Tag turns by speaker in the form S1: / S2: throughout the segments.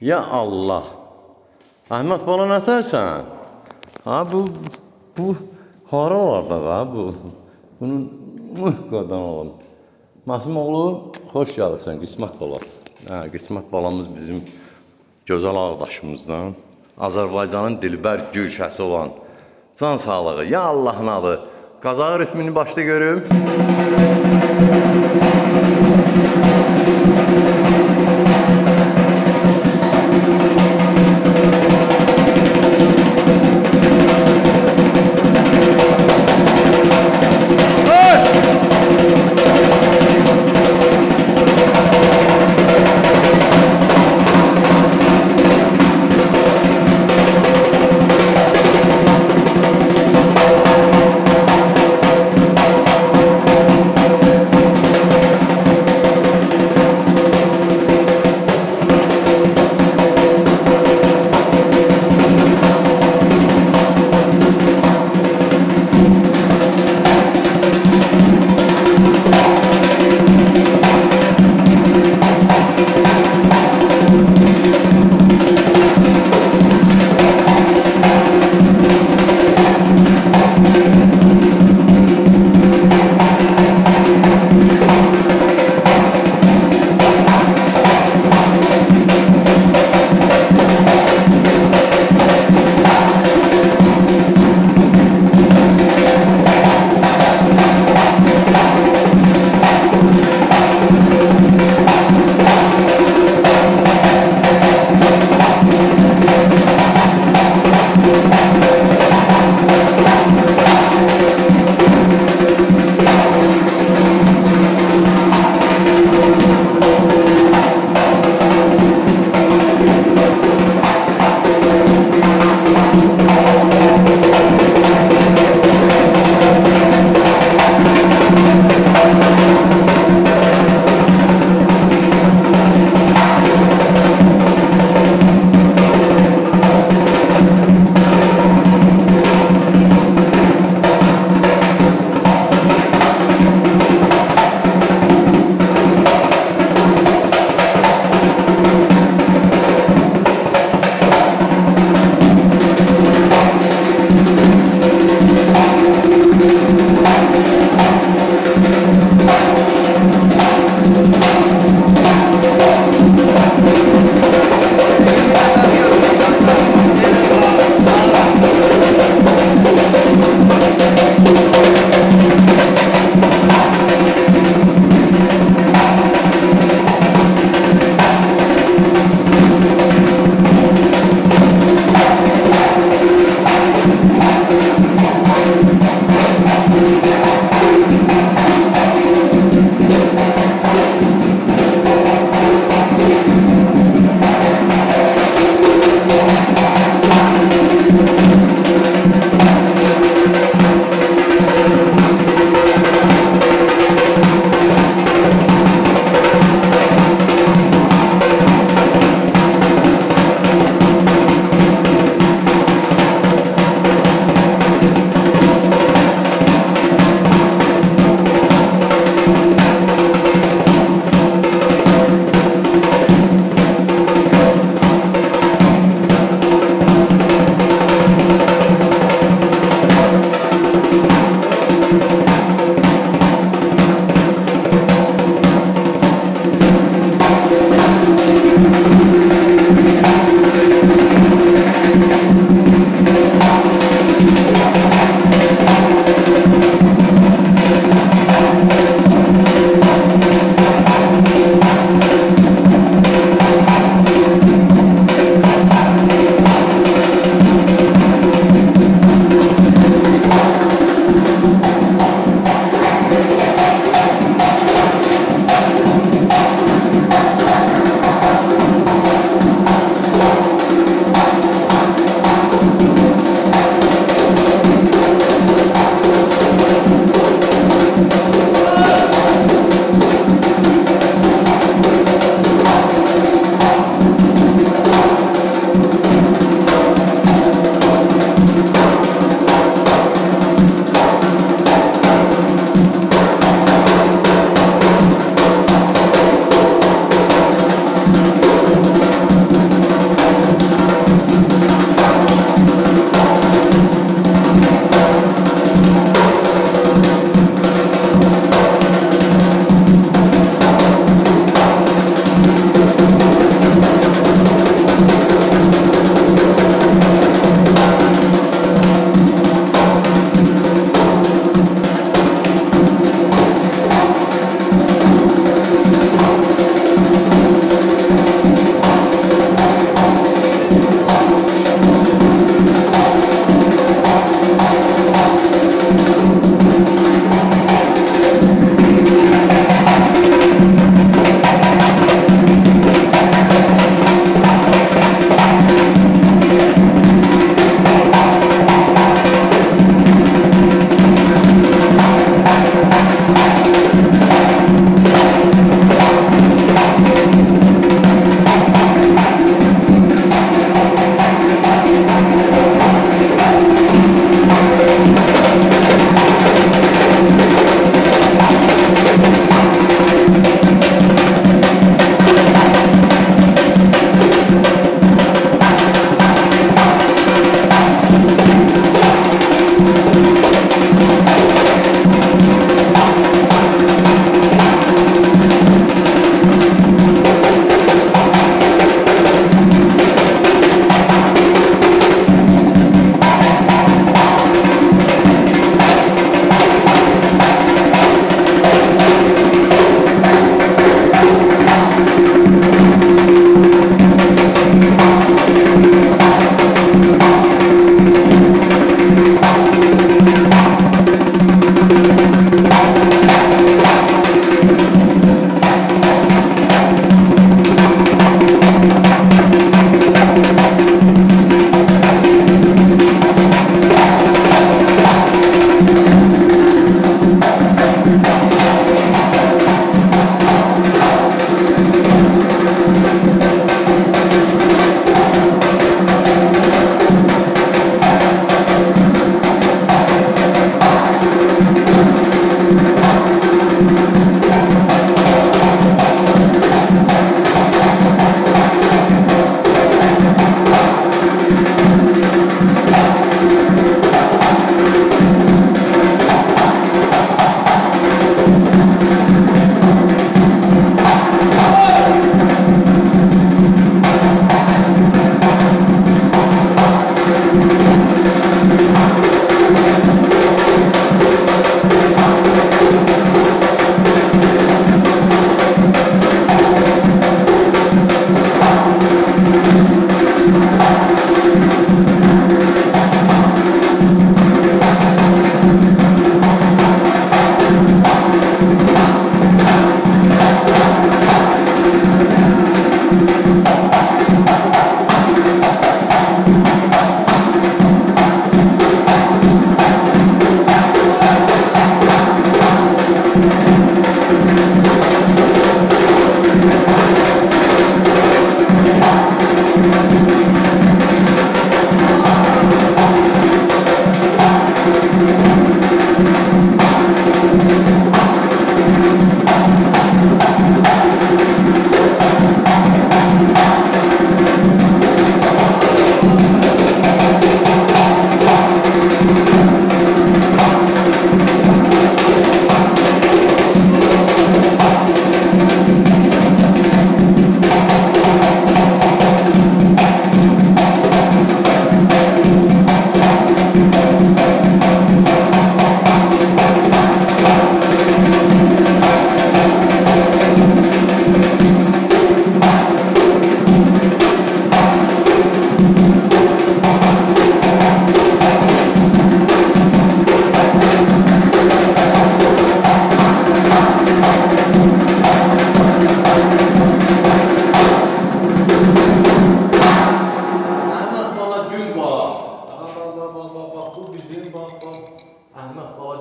S1: Ya Allah. Əhməd bala nətərsən? Ha bu bu haralarda da bu. Bunun mıh qadan oğlum. Masum oğlu xoş gəlirsən qismət bala. Hə, qismət balamız bizim gözəl ağdaşımızdan. Azərbaycanın dilbər gülşəsi olan can sağlığı. Ya Allahın adı. Qazağı ritmini başda görüm.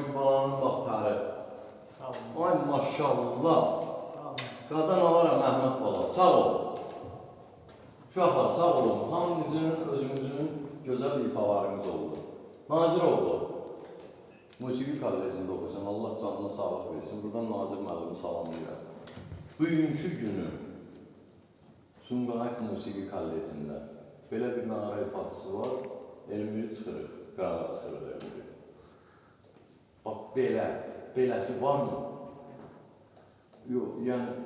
S1: Əhməd bala gül balanın vaxtları.
S2: Sağ olun.
S1: Ay maşallah. Qadan alaram Əhməd bala. Sağ ol. Uşaqlar sağ olun. Hamınızın özünüzün gözəl ifalarınız oldu. Nazir oldu. Musiqi kollecində oxusan, Allah canına sağlıq versin. Buradan Nazir müəllimi salamlayıram. Bugünkü günü Sumqayıt Musiqi Kollecində belə bir nağara ifadəsi var. Elmiri çıxırıq, qarağa çıxırıq elmiri. Bax belə, beləsi varmı? Yox, yəni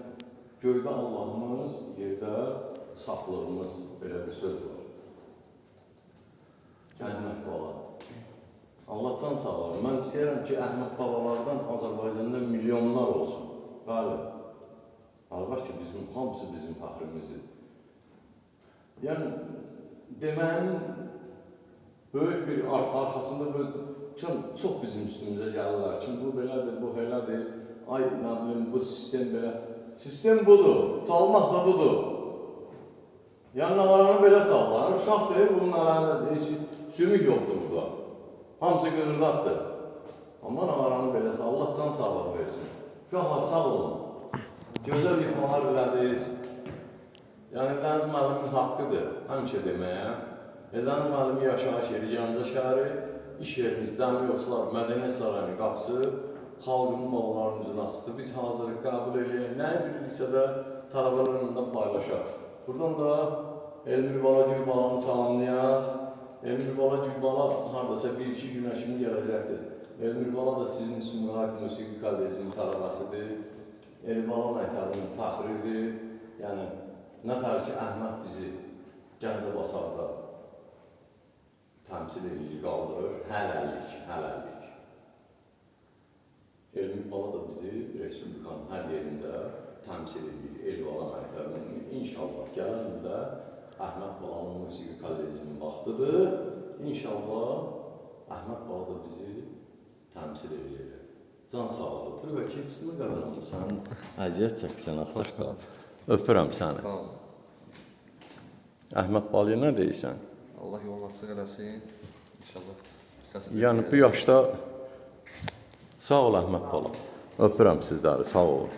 S1: göydə Allahımız, yerdə saflığımız belə bir söz var. Əhməd bala. Allah can sağlar. Mən istəyirəm ki, Əhməd balalardan Azərbaycanda milyonlar olsun. Bəli. Əlbəttə ki, bizim hamısı bizim fəxrimizdir. Yəni deməyin böyük bir ar arxasında böyle çox, çox bizim üstümüzə gəlirlər ki, bu belədir, bu elədir. Ay, nə bu sistem belə. Sistem budur, çalmaq da budur. Yəni navaranı belə çalırlar. Uşaq deyir, bunun əlində heç sümük yoxdur burada. Hamısı qığırdaqdır. Amma navaranı belə çal, Allah can sağlıq versin. Uşaqlar sağ olun. Gözəl ifalar elədiniz. Yəni Dəniz müəllimin haqqıdır həmişə deməyə. Dəniz müəllimi yaşayış yeri Gəncə şəhəri, iş yerimiz Dəmiryolçular Mədəniyyət Sarayının qapısı xalqın babalarımızın asıdır. Biz hazırlıq qəbul eləyək. Nəyi bilirsə də tələbələrlə paylaşaq. Buradan da Elmir Bala Gülbalanı salamlayaq. Elmir Bala Gülbala hardasa bir-iki günə kimi gələcəkdir. Elmir Bala da sizin Sumqayıt Musiqi Kollecinin tələbəsidir. Elmir Bala məktəbinin fəxridir. Yəni, nə tər ki, Əhməd bizi Gəncə Basarda təmsil edir, qaldırır. Hələlik, hələlik. Elmi Bala da bizi Respublikanın hər yerində təmsil edir. Elbala məktəbinin inşallah gələn ildə Əhməd Balanın musiqi kollecinin vaxtıdır. İnşallah Əhməd Bala da bizi təmsil edir. Can sağlıqdır və keçsin qaranlığı sən əziyyət çəksən axsaqqal. Öpürəm səni. Əhməd Balaya nə deyirsən?
S3: Allah yolunu açıq eləsin. İnşallah səsi
S1: Yəni bu yaşda sağ ol Əhməd bala. Öpürəm sizləri, sağ olun.